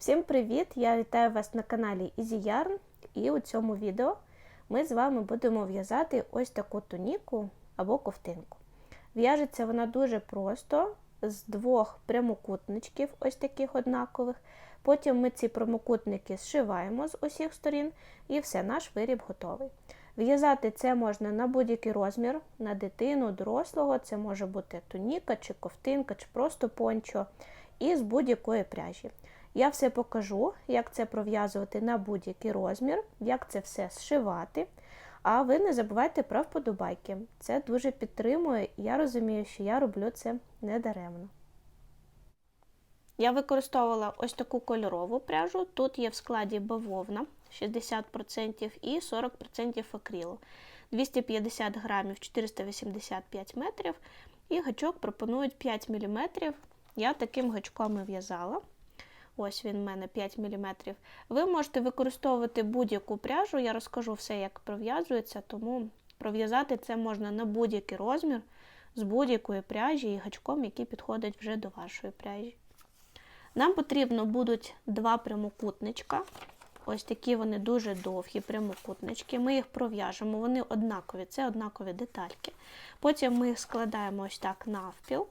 Всім привіт! Я вітаю вас на каналі Easy Yarn і у цьому відео ми з вами будемо в'язати ось таку туніку або ковтинку. В'яжеться вона дуже просто з двох прямокутничків, ось таких однакових. Потім ми ці прямокутники зшиваємо з усіх сторін і все, наш виріб готовий. В'язати це можна на будь-який розмір, на дитину, дорослого, це може бути туніка, чи ковтинка, чи просто пончо, і з будь-якої пряжі. Я все покажу, як це пров'язувати на будь-який розмір, як це все зшивати. А ви не забувайте про вподобайки. Це дуже підтримує, і я розумію, що я роблю це недаремно. Я використовувала ось таку кольорову пряжу. Тут є в складі бавовна 60% і 40% акрилу. 250 грамів 485 метрів. І гачок пропонують 5 мм. Я таким гачком і в'язала. Ось він в мене 5 мм. Ви можете використовувати будь-яку пряжу, я розкажу все, як пров'язується, тому пров'язати це можна на будь-який розмір з будь-якої пряжі і гачком, який підходить вже до вашої пряжі. Нам потрібно будуть два прямокутничка. Ось такі вони дуже довгі прямокутнички. Ми їх пров'яжемо, вони однакові, це однакові детальки. Потім ми їх складаємо ось так навпіл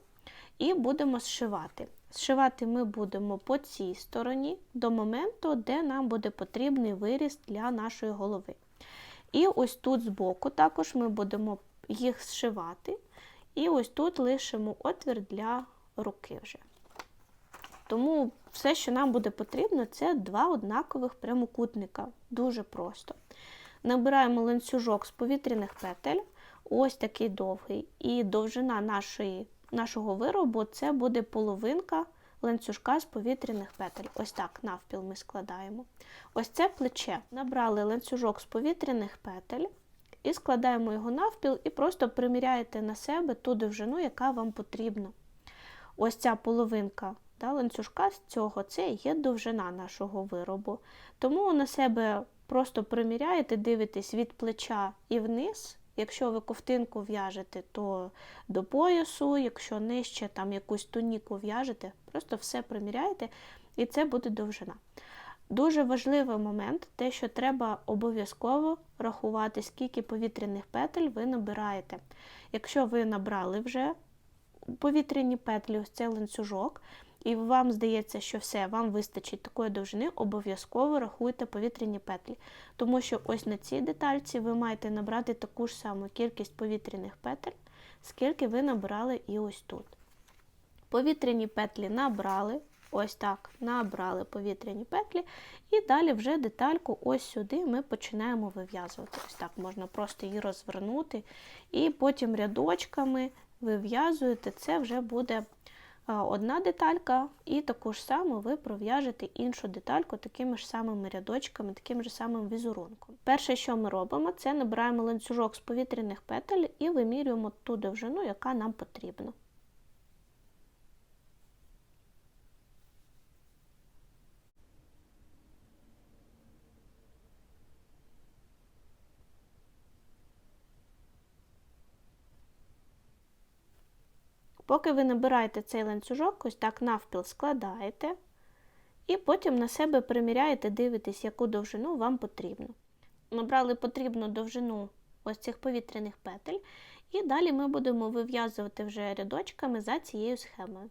і будемо зшивати. Зшивати ми будемо по цій стороні до моменту, де нам буде потрібний виріс для нашої голови. І ось тут збоку також ми будемо їх зшивати. І ось тут лишимо отвір для руки вже. Тому все, що нам буде потрібно, це два однакових прямокутника. Дуже просто. Набираємо ланцюжок з повітряних петель, ось такий довгий, і довжина нашої нашого виробу це буде половинка ланцюжка з повітряних петель. Ось так навпіл ми складаємо. Ось це плече. Набрали ланцюжок з повітряних петель і складаємо його навпіл, і просто приміряєте на себе ту довжину, яка вам потрібна. Ось ця половинка да, ланцюжка з цього це є довжина нашого виробу. Тому на себе просто приміряєте, дивитесь від плеча і вниз. Якщо ви ковтинку в'яжете, то до поясу, якщо нижче там якусь туніку в'яжете, просто все приміряєте, і це буде довжина. Дуже важливий момент, те, що треба обов'язково рахувати, скільки повітряних петель ви набираєте. Якщо ви набрали вже повітряні петлі, ось цей ланцюжок, і вам здається, що все, вам вистачить такої довжини, обов'язково рахуйте повітряні петлі. Тому що ось на цій детальці ви маєте набрати таку ж саму кількість повітряних петель, скільки ви набрали і ось тут. Повітряні петлі набрали, ось так, набрали повітряні петлі, і далі вже детальку ось сюди ми починаємо вив'язувати. Ось так можна просто її розвернути, і потім рядочками вив'язуєте, це вже буде одна деталька, і таку ж саму ви пров'яжете іншу детальку такими ж самими рядочками, таким же самим візерунком. Перше, що ми робимо, це набираємо ланцюжок з повітряних петель і вимірюємо ту довжину, яка нам потрібна. Поки ви набираєте цей ланцюжок, ось так навпіл складаєте, і потім на себе приміряєте, дивитесь, яку довжину вам потрібно. Набрали потрібну довжину ось цих повітряних петель, і далі ми будемо вив'язувати вже рядочками за цією схемою.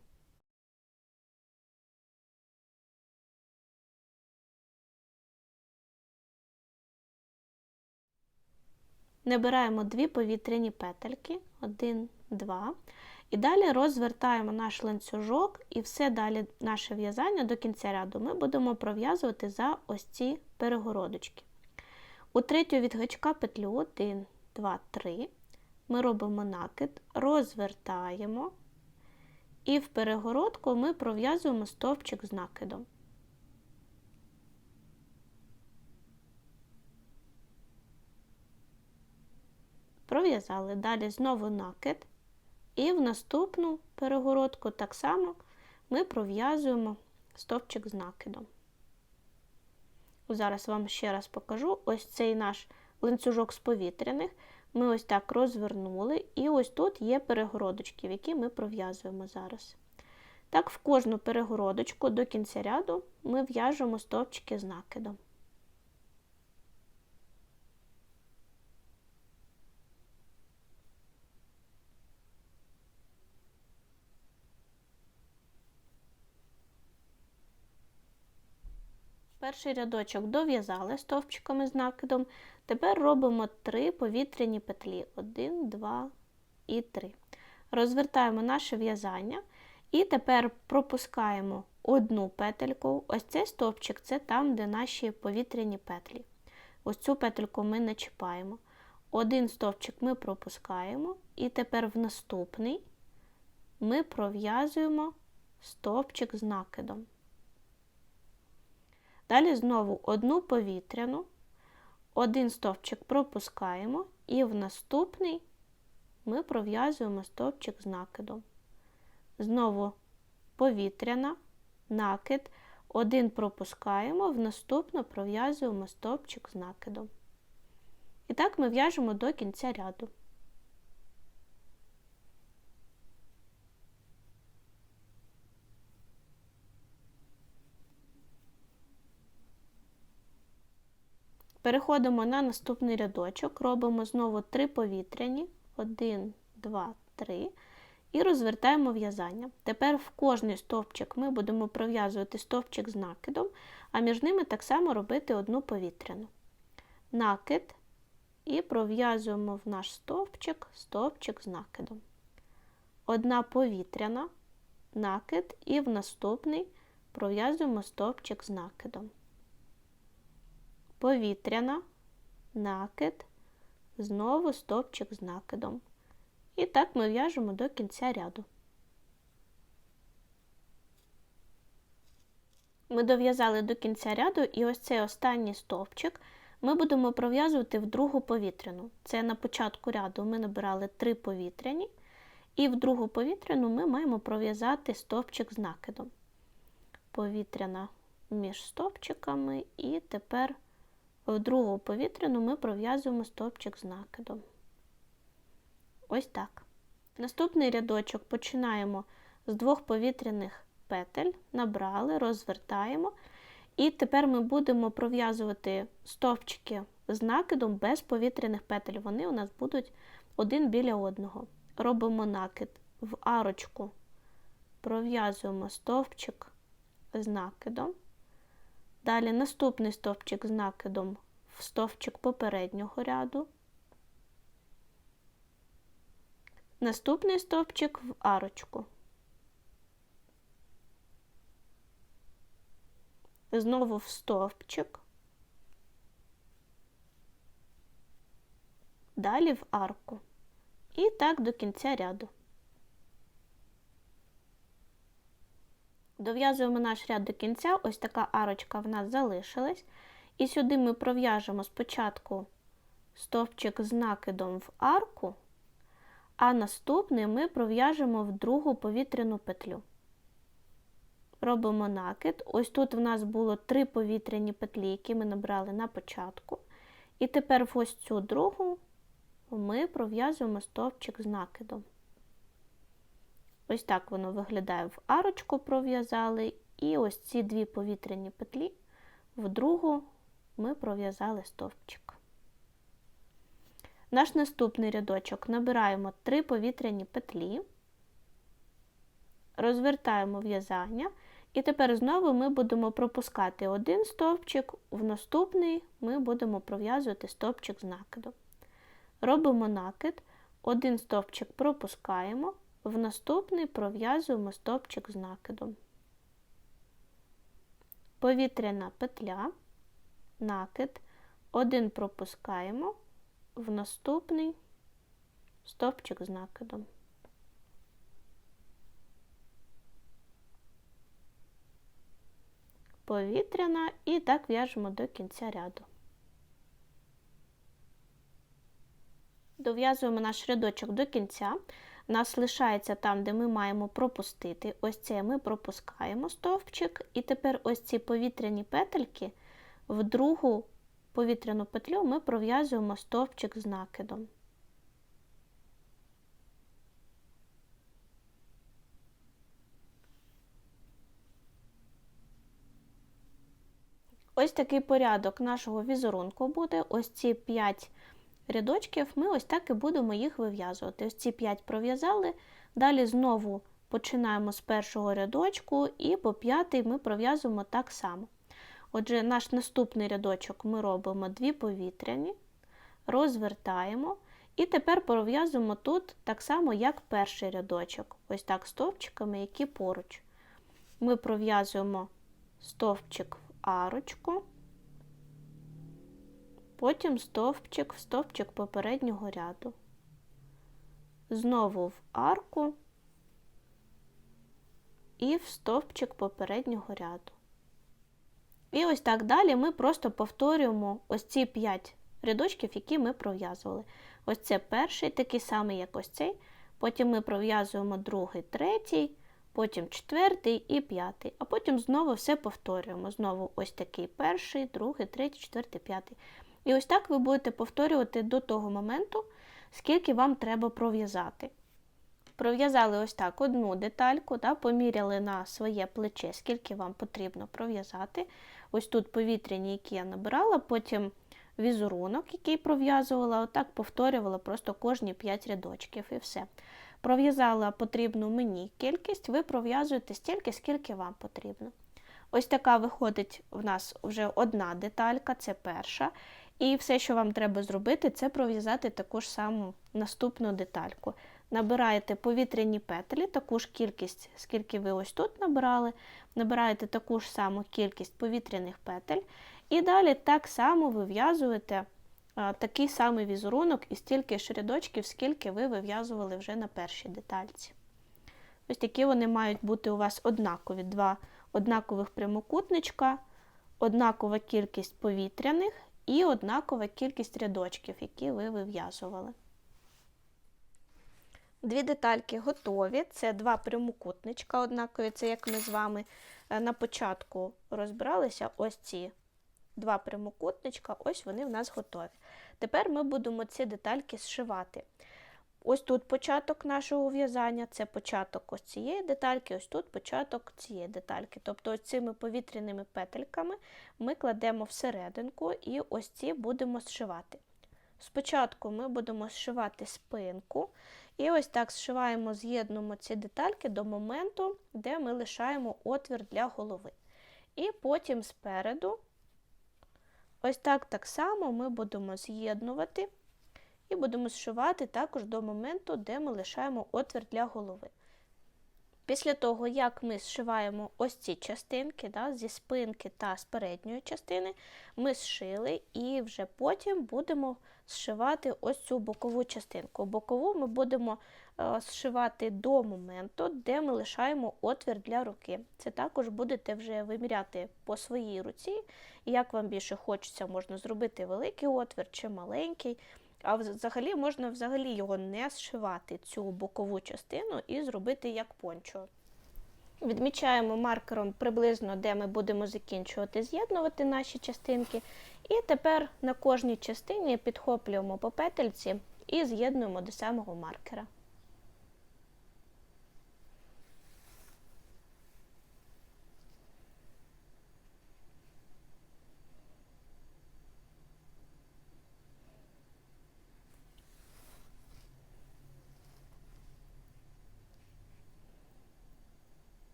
Набираємо дві повітряні петельки, один, два. І далі розвертаємо наш ланцюжок, і все далі наше в'язання до кінця ряду ми будемо пров'язувати за ось ці перегородочки. У третю від гачка петлю 1, 2, 3. Ми робимо накид, розвертаємо, і в перегородку ми пров'язуємо стовпчик з накидом. Пров'язали далі знову накид. І в наступну перегородку так само ми пров'язуємо стовпчик з накидом. Зараз вам ще раз покажу ось цей наш ланцюжок з повітряних. Ми ось так розвернули, і ось тут є перегородочки, які ми пров'язуємо зараз. Так, в кожну перегородочку до кінця ряду ми в'яжемо стовпчики з накидом. Перший рядочок дов'язали стовпчиками з накидом. Тепер робимо три повітряні петлі. 1, 2 і 3. Розвертаємо наше в'язання і тепер пропускаємо одну петельку. Ось цей стовпчик це там, де наші повітряні петлі. Ось цю петельку ми не чіпаємо. Один стовпчик ми пропускаємо, і тепер в наступний ми пров'язуємо стовпчик з накидом. Далі знову одну повітряну, один стовпчик пропускаємо, і в наступний ми пров'язуємо стовпчик з накидом. Знову повітряна, накид, один пропускаємо, в наступну пров'язуємо стовпчик з накидом. І так ми в'яжемо до кінця ряду. Переходимо на наступний рядочок, робимо знову три повітряні, 1, 2, 3, і розвертаємо в'язання. Тепер в кожний стовпчик ми будемо пров'язувати стовпчик з накидом, а між ними так само робити одну повітряну. Накид і пров'язуємо в наш стовпчик стовпчик з накидом. Одна повітряна, накид, і в наступний пров'язуємо стовпчик з накидом повітряна, накид, знову стовпчик з накидом. І так ми в'яжемо до кінця ряду. Ми дов'язали до кінця ряду, і ось цей останній стовпчик ми будемо пров'язувати в другу повітряну. Це на початку ряду ми набирали три повітряні, і в другу повітряну ми маємо пров'язати стовпчик з накидом. Повітряна між стовпчиками, і тепер в другу повітряну ми пров'язуємо стовпчик з накидом. Ось так. Наступний рядочок починаємо з двох повітряних петель, набрали, розвертаємо. І тепер ми будемо пров'язувати стовпчики з накидом без повітряних петель. Вони у нас будуть один біля одного. Робимо накид в арочку, пров'язуємо стовпчик з накидом. Далі наступний стовпчик з накидом в стовпчик попереднього ряду. Наступний стовпчик в арочку. Знову в стовпчик. Далі в арку. І так до кінця ряду. Дов'язуємо наш ряд до кінця, ось така арочка в нас залишилась. І сюди ми пров'яжемо спочатку стовпчик з накидом в арку, а наступний ми пров'яжемо в другу повітряну петлю. Робимо накид. Ось тут в нас було три повітряні петлі, які ми набрали на початку. І тепер в ось цю другу ми пров'язуємо стовпчик з накидом. Ось так воно виглядає в арочку пров'язали, і ось ці дві повітряні петлі в другу ми пров'язали стовпчик. Наш наступний рядочок набираємо три повітряні петлі, розвертаємо в'язання, і тепер знову ми будемо пропускати один стовпчик, в наступний ми будемо пров'язувати стовпчик з накидом. Робимо накид, один стовпчик пропускаємо в наступний пров'язуємо стовпчик з накидом. Повітряна петля, накид, один пропускаємо, в наступний стовпчик з накидом. Повітряна і так в'яжемо до кінця ряду. Дов'язуємо наш рядочок до кінця нас лишається там, де ми маємо пропустити. Ось це ми пропускаємо стовпчик, і тепер ось ці повітряні петельки в другу повітряну петлю ми пров'язуємо стовпчик з накидом. Ось такий порядок нашого візерунку буде. Ось ці 5 рядочків, ми ось так і будемо їх вив'язувати. Ось ці 5 пров'язали, далі знову починаємо з першого рядочку і по п'ятий ми пров'язуємо так само. Отже, наш наступний рядочок ми робимо дві повітряні, розвертаємо. І тепер пров'язуємо тут так само, як перший рядочок. Ось так стовпчиками, які поруч. Ми пров'язуємо стовпчик в арочку, потім стовпчик в стовпчик попереднього ряду. Знову в арку і в стовпчик попереднього ряду. І ось так далі ми просто повторюємо ось ці 5 рядочків, які ми пров'язували. Ось це перший, такий самий, як ось цей. Потім ми пров'язуємо другий, третій, потім четвертий і п'ятий. А потім знову все повторюємо. Знову ось такий перший, другий, третій, четвертий, п'ятий. І ось так ви будете повторювати до того моменту, скільки вам треба пров'язати. Пров'язали ось так одну детальку, да, поміряли на своє плече, скільки вам потрібно пров'язати. Ось тут повітряні, які я набирала, потім візерунок, який пров'язувала, отак повторювала просто кожні 5 рядочків і все. Пров'язала потрібну мені кількість, ви пров'язуєте стільки, скільки вам потрібно. Ось така виходить в нас вже одна деталька, це перша. І все, що вам треба зробити, це пров'язати таку ж саму наступну детальку. Набираєте повітряні петлі, таку ж кількість, скільки ви ось тут набирали, набираєте таку ж саму кількість повітряних петель. І далі так само вив'язуєте такий самий візерунок і стільки ж рядочків, скільки ви вив'язували вже на першій детальці. Ось такі вони мають бути у вас однакові. Два однакових прямокутничка, однакова кількість повітряних і однакова кількість рядочків, які ви вив'язували. Дві детальки готові. Це два прямокутничка однакові, це як ми з вами е, на початку розбиралися, ось ці два прямокутничка, ось вони в нас готові. Тепер ми будемо ці детальки зшивати. Ось тут початок нашого в'язання, це початок ось цієї детальки, ось тут початок цієї детальки. Тобто ось цими повітряними петельками ми кладемо всерединку і ось ці будемо зшивати. Спочатку ми будемо зшивати спинку, і ось так зшиваємо, з'єднуємо ці детальки до моменту, де ми лишаємо отвір для голови. І потім спереду, ось так так само ми будемо з'єднувати і будемо зшивати також до моменту, де ми лишаємо отвір для голови. Після того, як ми зшиваємо ось ці частинки да, зі спинки та з передньої частини, ми зшили і вже потім будемо зшивати ось цю бокову частинку. Бокову ми будемо е, зшивати до моменту, де ми лишаємо отвір для руки. Це також будете вже виміряти по своїй руці, як вам більше хочеться, можна зробити великий отвір чи маленький. А взагалі можна взагалі його не зшивати, цю бокову частину, і зробити як пончо. Відмічаємо маркером приблизно, де ми будемо закінчувати з'єднувати наші частинки. І тепер на кожній частині підхоплюємо по петельці і з'єднуємо до самого маркера.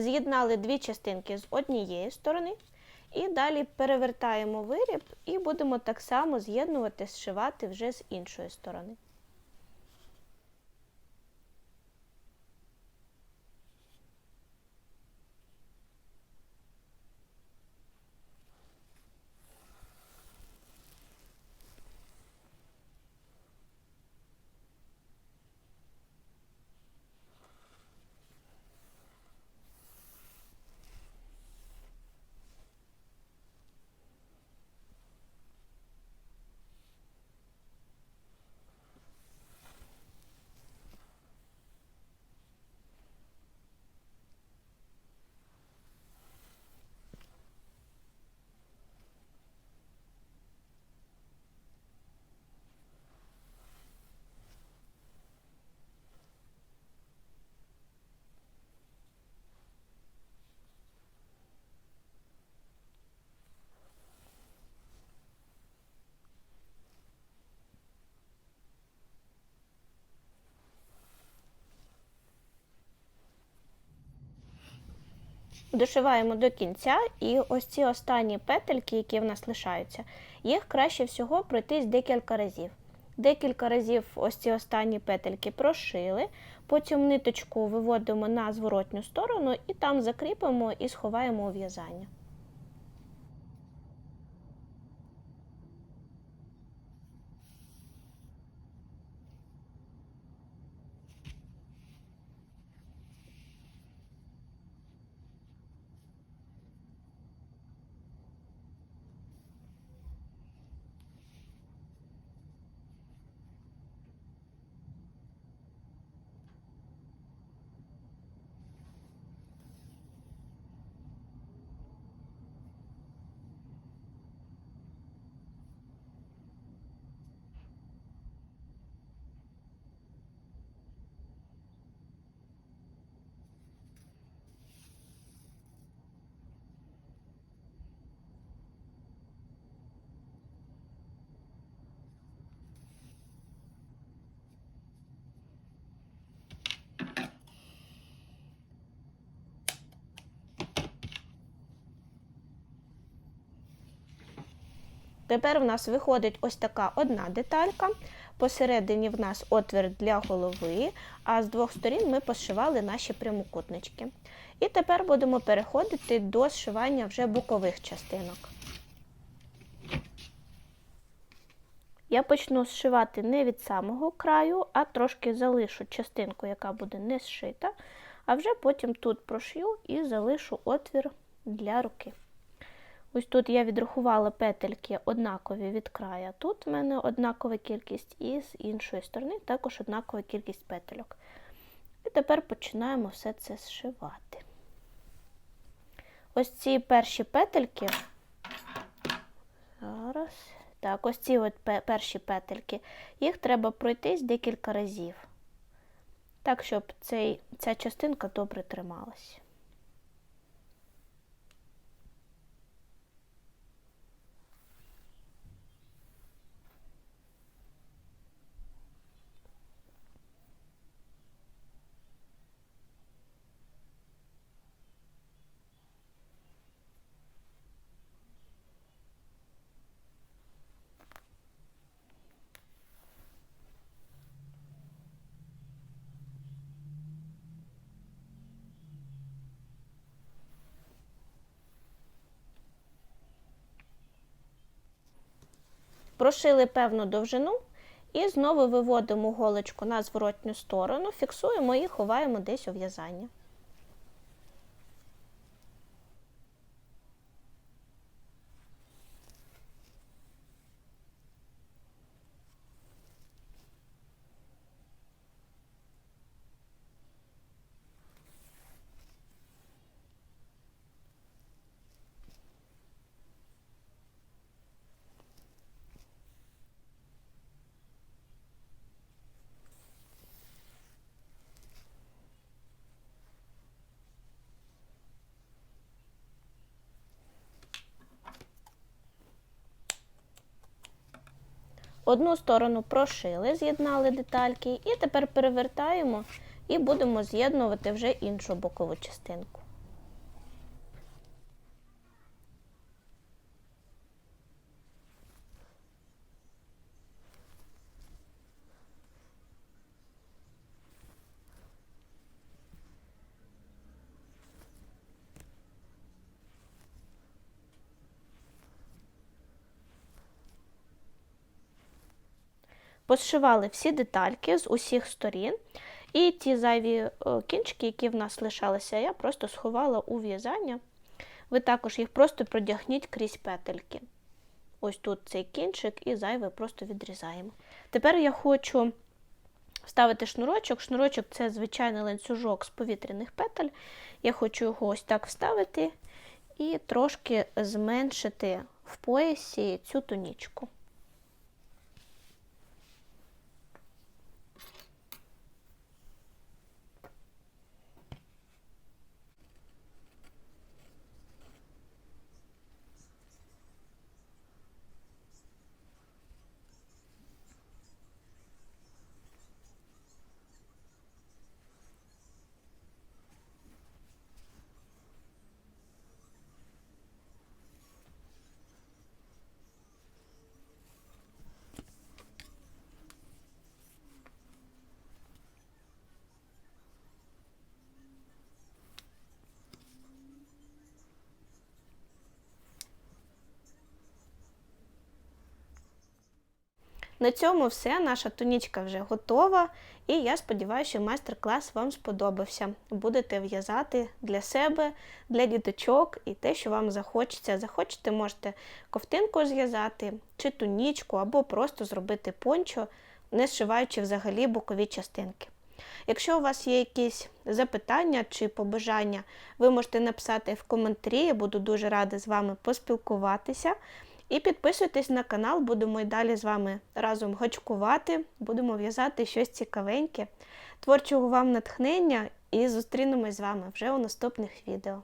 З'єднали дві частинки з однієї сторони, і далі перевертаємо виріб і будемо так само з'єднувати, зшивати вже з іншої сторони. Дошиваємо до кінця, і ось ці останні петельки, які в нас лишаються, їх краще всього пройтись декілька разів. Декілька разів ось ці останні петельки прошили, потім ниточку виводимо на зворотню сторону і там закріпимо і сховаємо у в'язання. Тепер в нас виходить ось така одна деталька. Посередині в нас отвір для голови, а з двох сторін ми пошивали наші прямокутнички. І тепер будемо переходити до зшивання вже бокових частинок. Я почну зшивати не від самого краю, а трошки залишу частинку, яка буде не зшита, а вже потім тут прошью і залишу отвір для руки. Ось тут я відрахувала петельки однакові від края. Тут в мене однакова кількість, і з іншої сторони також однакова кількість петельок. І тепер починаємо все це зшивати. Ось ці перші петельки. Зараз. Так, ось ці от перші петельки, їх треба пройтись декілька разів. Так, щоб цей, ця частинка добре трималась. Прошили певну довжину і знову виводимо голочку на зворотню сторону, фіксуємо і ховаємо десь у в'язання. Одну сторону прошили, з'єднали детальки, і тепер перевертаємо і будемо з'єднувати вже іншу бокову частинку. Посшивали всі детальки з усіх сторін. І ті зайві е, кінчики, які в нас лишалися, я просто сховала у в'язання. Ви також їх просто продягніть крізь петельки. Ось тут цей кінчик і зайвий просто відрізаємо. Тепер я хочу вставити шнурочок. Шнурочок це звичайний ланцюжок з повітряних петель. Я хочу його ось так вставити і трошки зменшити в поясі цю тонічку. На цьому все. Наша тунічка вже готова. І я сподіваюся, що майстер-клас вам сподобався. Будете в'язати для себе, для діточок і те, що вам захочеться. Захочете, можете ковтинку зв'язати, чи тунічку, або просто зробити пончо, не зшиваючи взагалі бокові частинки. Якщо у вас є якісь запитання чи побажання, ви можете написати в коментарі, я буду дуже рада з вами поспілкуватися. І підписуйтесь на канал, будемо і далі з вами разом гачкувати, будемо в'язати щось цікавеньке. Творчого вам натхнення і зустрінемось з вами вже у наступних відео.